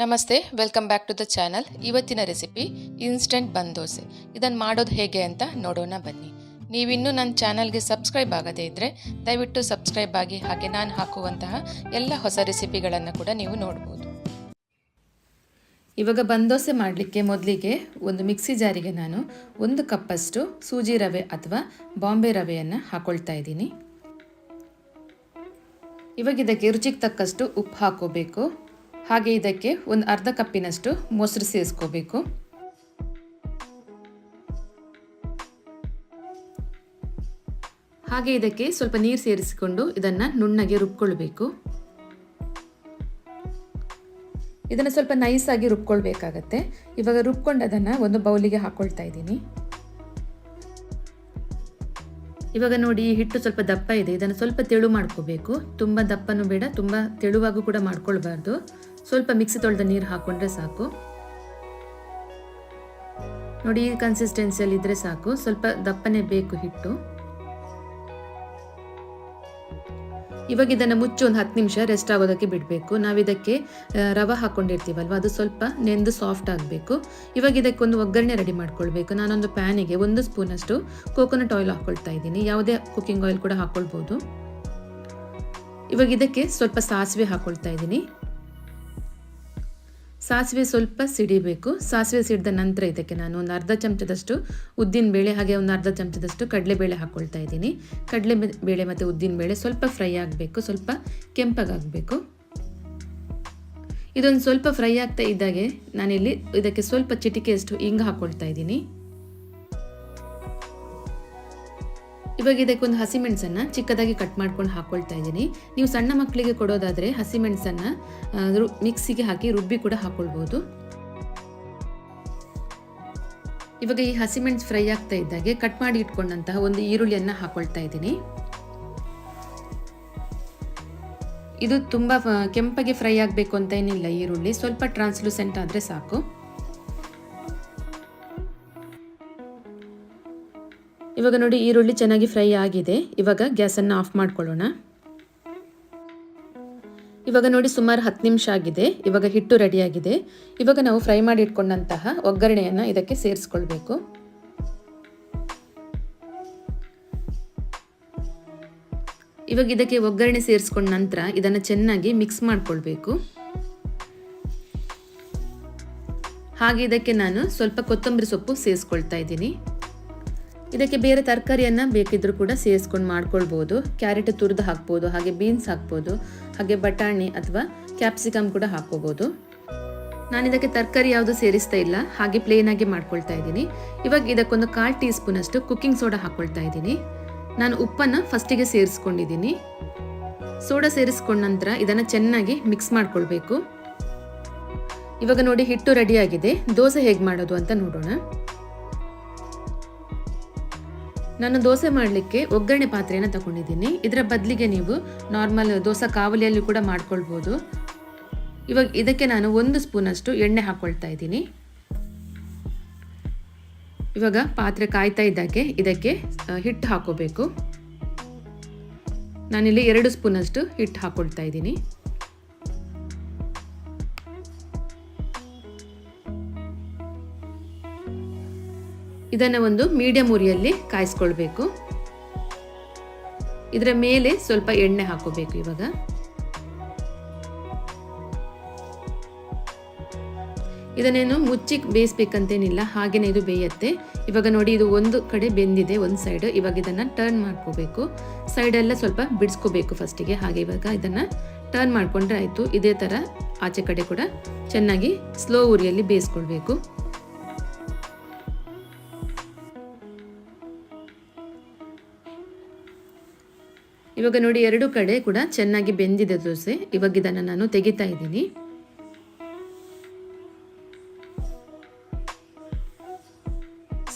ನಮಸ್ತೆ welcome back to the channel ಇವತ್ತಿನ recipe instant ಬಂದ್ ದೋಸೆ. ಇದನ್ನು ಮಾಡೋದು ಹೇಗೆ ಅಂತ ನೋಡೋಣ ಬನ್ನಿ. ನೀವಿನ್ನೂ ನನ್ನ ಚಾನಲ್ಗೆ ಸಬ್ಸ್ಕ್ರೈಬ್ ಆಗದೇ ಇದ್ದರೆ ದಯವಿಟ್ಟು ಸಬ್ಸ್ಕ್ರೈಬ್ ಆಗಿ ಹಾಗೆ ನಾನು ಹಾಕುವಂತಹ ಎಲ್ಲ ಹೊಸ ರೆಸಿಪಿಗಳನ್ನು ಕೂಡ ನೀವು ನೋಡ್ಬೋದು. ಇವಾಗ ಬಂದೋಸೆ ಮಾಡಲಿಕ್ಕೆ ಮೊದಲಿಗೆ ಒಂದು ಮಿಕ್ಸಿ ಜಾರಿಗೆ ನಾನು ಒಂದು ಕಪ್ಪಷ್ಟು ಸೂಜಿ ರವೆ ಅಥವಾ ಬಾಂಬೆ ರವೆಯನ್ನು ಹಾಕೊಳ್ತಾ ಇದ್ದೀನಿ. ಇವಾಗ ಇದಕ್ಕೆ ರುಚಿಗೆ ತಕ್ಕಷ್ಟು ಉಪ್ಪು ಹಾಕೋಬೇಕು. ಹಾಗೆ ಇದಕ್ಕೆ ಒಂದು ಅರ್ಧ ಕಪ್ಪಿನಷ್ಟು ಮೊಸರು ಸೇರಿಸ್ಕೋಬೇಕು. ಹಾಗೆ ಇದಕ್ಕೆ ಸ್ವಲ್ಪ ನೀರು ಸೇರಿಸಿಕೊಂಡು ಇದನ್ನು ನುಣ್ಣಗೆ ರುಬ್ಕೊಳ್ಬೇಕು. ಇದನ್ನು ಸ್ವಲ್ಪ ನೈಸಾಗಿ ರುಬ್ಕೊಳ್ಬೇಕಾಗತ್ತೆ. ಇವಾಗ ರುಬ್ಕೊಂಡು ಅದನ್ನು ಒಂದು ಬೌಲಿಗೆ ಹಾಕೊಳ್ತಾ ಇದ್ದೀನಿ. ಇವಾಗ ನೋಡಿ ಹಿಟ್ಟು ಸ್ವಲ್ಪ ದಪ್ಪ ಇದೆ. ಇದನ್ನು ಸ್ವಲ್ಪ ತೆಳು ಮಾಡ್ಕೋಬೇಕು. ತುಂಬ ದಪ್ಪನೂ ಬೇಡ, ತುಂಬ ತೆಳುವಾಗೂ ಕೂಡ ಮಾಡ್ಕೊಳ್ಬಾರ್ದು. ಸ್ವಲ್ಪ ಮಿಕ್ಸಿ ತೊಳೆದ ನೀರು ಹಾಕೊಂಡ್ರೆ ಸಾಕು. ನೋಡಿ, ಈ ಕನ್ಸಿಸ್ಟೆನ್ಸಿಯಲ್ಲಿ ಇದ್ರೆ ಸಾಕು. ಸ್ವಲ್ಪ ದಪ್ಪನೆ ಬೇಕು ಹಿಟ್ಟು. ಇವಾಗ ಇದನ್ನು ಮುಚ್ಚಿ ಒಂದು ಹತ್ತು ನಿಮಿಷ ರೆಸ್ಟ್ ಆಗೋದಕ್ಕೆ ಬಿಡಬೇಕು. ನಾವು ಇದಕ್ಕೆ ರವೆ ಹಾಕ್ಕೊಂಡಿರ್ತೀವಲ್ವ ಅದು ಸ್ವಲ್ಪ ನೆಂದು ಸಾಫ್ಟ್ ಆಗಬೇಕು. ಇವಾಗ ಇದಕ್ಕೆ ಒಂದು ಒಗ್ಗರಣೆ ರೆಡಿ ಮಾಡ್ಕೊಳ್ಬೇಕು. ನಾನೊಂದು ಪ್ಯಾನಿಗೆ ಒಂದು ಸ್ಪೂನಷ್ಟು ಕೋಕೋನಟ್ ಆಯಿಲ್ ಹಾಕ್ಕೊಳ್ತಾ ಇದ್ದೀನಿ. ಯಾವುದೇ ಕುಕ್ಕಿಂಗ್ ಆಯಿಲ್ ಕೂಡ ಹಾಕ್ಕೊಳ್ಬೋದು ಇವಾಗ ಇದಕ್ಕೆ ಸ್ವಲ್ಪ ಸಾಸಿವೆ ಹಾಕ್ಕೊಳ್ತಾ ಇದ್ದೀನಿ. ಸಾಸಿವೆ ಸ್ವಲ್ಪ ಸಿಡಿಬೇಕು. ಸಾಸಿವೆ ಸಿಡಿದ ನಂತರ ಇದಕ್ಕೆ ನಾನು ಒಂದು ಅರ್ಧ ಚಮಚದಷ್ಟು ಉದ್ದಿನ ಬೇಳೆ ಹಾಗೆ ಒಂದು ಅರ್ಧ ಚಮಚದಷ್ಟು ಕಡಲೆಬೇಳೆ ಹಾಕ್ಕೊಳ್ತಾ ಇದ್ದೀನಿ. ಕಡಲೆ ಬೇಳೆ ಮತ್ತು ಉದ್ದಿನ ಬೇಳೆ ಸ್ವಲ್ಪ ಫ್ರೈ ಆಗಬೇಕು. ಸ್ವಲ್ಪ ಕೆಂಪಗಾಗಬೇಕು. ಇದೊಂದು ಸ್ವಲ್ಪ ಫ್ರೈ ಆಗ್ತಾ ಇದ್ದಾಗೆ ನಾನಿಲ್ಲಿ ಇದಕ್ಕೆ ಸ್ವಲ್ಪ ಚಿಟಿಕೆಯಷ್ಟು ಹಿಂಗೆ ಹಾಕ್ಕೊಳ್ತಾ ಇದ್ದೀನಿ. ಇವಾಗ ಇದಕ್ಕೊಂದು ಹಸಿಮೆಣಸನ್ನು ಚಿಕ್ಕದಾಗಿ ಕಟ್ ಮಾಡ್ಕೊಂಡು ಹಾಕ್ಕೊಳ್ತಾ ಇದ್ದೀನಿ. ನೀವು ಸಣ್ಣ ಮಕ್ಕಳಿಗೆ ಕೊಡೋದಾದರೆ ಹಸಿಮೆಣಸನ್ನು ಮಿಕ್ಸಿಗೆ ಹಾಕಿ ರುಬ್ಬಿ ಕೂಡ ಹಾಕ್ಕೊಳ್ಬೋದು ಇವಾಗ ಈ ಹಸಿಮೆಣಸು ಫ್ರೈ ಆಗ್ತಾ ಇದ್ದಾಗೆ ಕಟ್ ಮಾಡಿ ಇಟ್ಕೊಂಡಂತಹ ಒಂದು ಈರುಳ್ಳಿಯನ್ನು ಹಾಕೊಳ್ತಾ ಇದ್ದೀನಿ. ಇದು ತುಂಬ ಕೆಂಪಗೆ ಫ್ರೈ ಆಗಬೇಕು ಅಂತ ಏನಿಲ್ಲ ಈರುಳ್ಳಿ. ಸ್ವಲ್ಪ ಟ್ರಾನ್ಸ್ಲೂಸೆಂಟ್ ಆದರೆ ಸಾಕು. ಇವಾಗ ನೋಡಿ ಈರುಳ್ಳಿ ಚೆನ್ನಾಗಿ ಫ್ರೈ ಆಗಿದೆ. ಇವಾಗ ಗ್ಯಾಸನ್ನು ಆಫ್ ಮಾಡ್ಕೊಳ್ಳೋಣ. ಇವಾಗ ನೋಡಿ ಸುಮಾರು ಹತ್ತು ನಿಮಿಷ ಆಗಿದೆ. ಇವಾಗ ಹಿಟ್ಟು ರೆಡಿಯಾಗಿದೆ. ಇವಾಗ ನಾವು ಫ್ರೈ ಮಾಡಿ ಇಟ್ಕೊಂಡಂತಹ ಒಗ್ಗರಣೆಯನ್ನು ಇದಕ್ಕೆ ಸೇರಿಸ್ಕೊಳ್ಬೇಕು. ಇವಾಗ ಇದಕ್ಕೆ ಒಗ್ಗರಣೆ ಸೇರಿಸ್ಕೊಂಡ ನಂತರ ಇದನ್ನು ಚೆನ್ನಾಗಿ ಮಿಕ್ಸ್ ಮಾಡಿಕೊಳ್ಬೇಕು. ಹಾಗೆ ಇದಕ್ಕೆ ನಾನು ಸ್ವಲ್ಪ ಕೊತ್ತಂಬರಿ ಸೊಪ್ಪು ಸೇರಿಸ್ಕೊಳ್ತಾ ಇದ್ದೀನಿ. ಇದಕ್ಕೆ ಬೇರೆ ತರಕಾರಿಯನ್ನು ಬೇಕಿದ್ರೂ ಕೂಡ ಸೇರಿಸ್ಕೊಂಡು ಮಾಡ್ಕೊಳ್ಬೋದು. ಕ್ಯಾರೆಟ್ ತುರಿದು ಹಾಕ್ಬೋದು, ಹಾಗೆ ಬೀನ್ಸ್ ಹಾಕ್ಬೋದು, ಹಾಗೆ ಬಟಾಣಿ ಅಥವಾ ಕ್ಯಾಪ್ಸಿಕಮ್ ಕೂಡ ಹಾಕ್ಕೋಬೋದು. ನಾನು ಇದಕ್ಕೆ ತರಕಾರಿ ಯಾವುದು ಸೇರಿಸ್ತಾ ಇಲ್ಲ, ಹಾಗೆ ಪ್ಲೇನ್ ಆಗಿ ಮಾಡ್ಕೊಳ್ತಾ ಇದ್ದೀನಿ. ಇವಾಗ ಇದಕ್ಕೊಂದು ಕಾಲ್ ಟೀ ಸ್ಪೂನಷ್ಟು ಕುಕ್ಕಿಂಗ್ ಸೋಡಾ ಹಾಕ್ಕೊಳ್ತಾ ಇದ್ದೀನಿ. ನಾನು ಉಪ್ಪನ್ನು ಫಸ್ಟಿಗೆ ಸೇರಿಸ್ಕೊಂಡಿದ್ದೀನಿ. ಸೋಡಾ ಸೇರಿಸ್ಕೊಂಡ ನಂತರ ಇದನ್ನು ಚೆನ್ನಾಗಿ ಮಿಕ್ಸ್ ಮಾಡ್ಕೊಳ್ಬೇಕು. ಇವಾಗ ನೋಡಿ ಹಿಟ್ಟು ರೆಡಿಯಾಗಿದೆ ದೋಸೆ ಹೇಗೆ ಮಾಡೋದು ಅಂತ ನೋಡೋಣ. ನಾನು ದೋಸೆ ಮಾಡಲಿಕ್ಕೆ ಒಗ್ಗರಣೆ ಪಾತ್ರೆಯನ್ನು ತಗೊಂಡಿದ್ದೀನಿ. ಇದರ ಬದಲಿಗೆ ನೀವು ನಾರ್ಮಲ್ ದೋಸೆ ಕಾವಲಿಯಲ್ಲಿ ಕೂಡ ಮಾಡ್ಕೊಳ್ಬೋದು. ಇವಾಗ ಇದಕ್ಕೆ ನಾನು ಒಂದು ಸ್ಪೂನಷ್ಟು ಎಣ್ಣೆ ಹಾಕ್ಕೊಳ್ತಾ ಇದ್ದೀನಿ. ಇವಾಗ ಪಾತ್ರೆ ಕಾಯ್ತಾ ಇದ್ದಾಗೆ ಇದಕ್ಕೆ ಹಿಟ್ಟು ಹಾಕೋಬೇಕು. ನಾನಿಲ್ಲಿ ಎರಡು ಸ್ಪೂನಷ್ಟು ಹಿಟ್ಟು ಹಾಕ್ಕೊಳ್ತಾ ಇದ್ದೀನಿ. ಇದನ್ನು ಒಂದು ಮೀಡಿಯಂ ಉರಿಯಲ್ಲಿ ಕಾಯಿಸ್ಕೊಳ್ಬೇಕು. ಇದರ ಮೇಲೆ ಸ್ವಲ್ಪ ಎಣ್ಣೆ ಹಾಕೋಬೇಕು ಇವಾಗ. ಇದನ್ನೇನು ಮುಚ್ಚಿ ಬೇಯಿಸ್ಬೇಕಂತೇನಿಲ್ಲ, ಹಾಗೇನೇ ಇದು ಬೇಯತ್ತೆ. ಇವಾಗ ನೋಡಿ ಇದು ಒಂದು ಕಡೆ ಬೆಂದಿದೆ, ಒಂದು ಸೈಡ್ ಇವಾಗ ಇದನ್ನು ಟರ್ನ್ ಮಾಡ್ಕೋಬೇಕು. ಸೈಡೆಲ್ಲ ಸ್ವಲ್ಪ ಬಿಡಿಸ್ಕೋಬೇಕು ಫಸ್ಟಿಗೆ ಹಾಗೆ ಇವಾಗ ಇದನ್ನು ಟರ್ನ್ ಮಾಡಿಕೊಂಡ್ರೆ ಆಯಿತು. ಇದೇ ಥರ ಆಚೆ ಕಡೆ ಕೂಡ ಚೆನ್ನಾಗಿ ಸ್ಲೋ ಉರಿಯಲ್ಲಿ ಬೇಯಿಸ್ಕೊಳ್ಬೇಕು. ಇವಾಗ ನೋಡಿ ಎರಡು ಕಡೆ ಕೂಡ ಚೆನ್ನಾಗಿ ಬೆಂದಿದೆ ದೋಸೆ. ಇವಾಗ ಇದನ್ನು ನಾನು ತೆಗಿತಾ ಇದ್ದೀನಿ.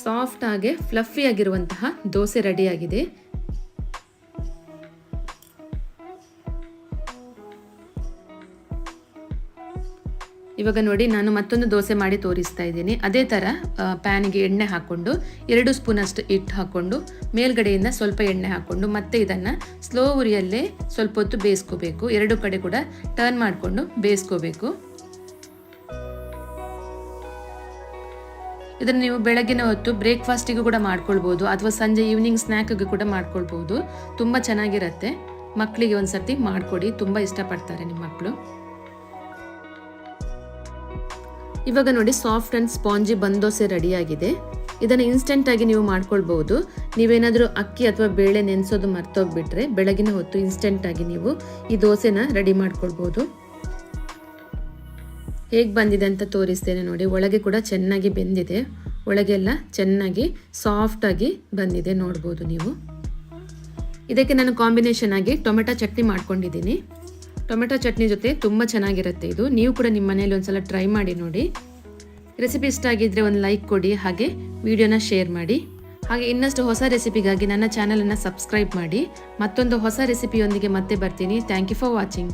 ಸಾಫ್ಟ್ ಆಗಿ ಫ್ಲಫಿ ಆಗಿರುವಂತಹ ದೋಸೆ ರೆಡಿಯಾಗಿದೆ ಇವಾಗ ನೋಡಿ ನಾನು ಮತ್ತೊಂದು ದೋಸೆ ಮಾಡಿ ತೋರಿಸ್ತಾ ಇದ್ದೀನಿ. ಅದೇ ಥರ ಪ್ಯಾನ್ಗೆ ಎಣ್ಣೆ ಹಾಕ್ಕೊಂಡು ಎರಡು ಸ್ಪೂನಷ್ಟು ಹಿಟ್ಟು ಹಾಕ್ಕೊಂಡು ಮೇಲ್ಗಡೆಯಿಂದ ಸ್ವಲ್ಪ ಎಣ್ಣೆ ಹಾಕ್ಕೊಂಡು ಮತ್ತೆ ಇದನ್ನು ಸ್ಲೋ ಉರಿಯಲ್ಲೇ ಸ್ವಲ್ಪ ಹೊತ್ತು ಬೇಯಿಸ್ಕೋಬೇಕು. ಎರಡು ಕಡೆ ಕೂಡ ಟರ್ನ್ ಮಾಡಿಕೊಂಡು ಬೇಯಿಸ್ಕೋಬೇಕು. ಇದನ್ನು ನೀವು ಬೆಳಗ್ಗಿನ ಹೊತ್ತು ಬ್ರೇಕ್ಫಾಸ್ಟಿಗೂ ಕೂಡ ಮಾಡ್ಕೊಳ್ಬೋದು, ಅಥವಾ ಸಂಜೆ ಈವ್ನಿಂಗ್ ಸ್ನ್ಯಾಕ್ಗೂ ಕೂಡ ಮಾಡ್ಕೊಳ್ಬೋದು. ತುಂಬ ಚೆನ್ನಾಗಿರುತ್ತೆ. ಮಕ್ಕಳಿಗೆ ಒಂದು ಸರ್ತಿ ಮಾಡಿಕೊಡಿ, ತುಂಬ ಇಷ್ಟಪಡ್ತಾರೆ ನಿಮ್ಮ ಮಕ್ಕಳು ಇವಾಗ ನೋಡಿ ಸಾಫ್ಟ್ ಆ್ಯಂಡ್ ಸ್ಪಾಂಜಿ ಬಂದೋಸೆ ರೆಡಿಯಾಗಿದೆ. ಇದನ್ನು ಇನ್ಸ್ಟೆಂಟಾಗಿ ನೀವು ಮಾಡ್ಕೊಳ್ಬೋದು ನೀವೇನಾದರೂ ಅಕ್ಕಿ ಅಥವಾ ಬೇಳೆ ನೆನೆಸೋದು ಮರ್ತೋಗ್ಬಿಟ್ರೆ ಬೆಳಗಿನ ಹೊತ್ತು ಇನ್ಸ್ಟೆಂಟಾಗಿ ನೀವು ಈ ದೋಸೆನ ರೆಡಿ ಮಾಡ್ಕೊಳ್ಬೋದು ಹೇಗೆ ಬಂದಿದೆ ಅಂತ ತೋರಿಸ್ತೇನೆ ನೋಡಿ. ಒಳಗೆ ಕೂಡ ಚೆನ್ನಾಗಿ ಬೆಂದಿದೆ. ಒಳಗೆಲ್ಲ ಚೆನ್ನಾಗಿ ಸಾಫ್ಟಾಗಿ ಬಂದಿದೆ ನೋಡ್ಬೋದು ನೀವು. ಇದಕ್ಕೆ ನಾನು ಕಾಂಬಿನೇಷನ್ ಆಗಿ ಟೊಮೆಟೊ ಚಟ್ನಿ ಮಾಡ್ಕೊಂಡಿದ್ದೀನಿ. ಟೊಮೆಟೊ ಚಟ್ನಿ ಜೊತೆ ತುಂಬ ಚೆನ್ನಾಗಿರುತ್ತೆ ಇದು. ನೀವು ಕೂಡ ನಿಮ್ಮ ಮನೇಲಿ ಒಂದ್ಸಲ ಟ್ರೈ ಮಾಡಿ ನೋಡಿ. ರೆಸಿಪಿ ಇಷ್ಟ ಆಗಿದ್ದರೆ ಒಂದು ಲೈಕ್ ಕೊಡಿ, ಹಾಗೆ ವಿಡಿಯೋನ ಶೇರ್ ಮಾಡಿ. ಹಾಗೆ ಇನ್ನಷ್ಟು ಹೊಸ ರೆಸಿಪಿಗಾಗಿ ನನ್ನ ಚಾನಲನ್ನು ಸಬ್ಸ್ಕ್ರೈಬ್ ಮಾಡಿ. ಮತ್ತೊಂದು ಹೊಸ ರೆಸಿಪಿಯೊಂದಿಗೆ ಮತ್ತೆ ಬರ್ತೀನಿ. Thank you for watching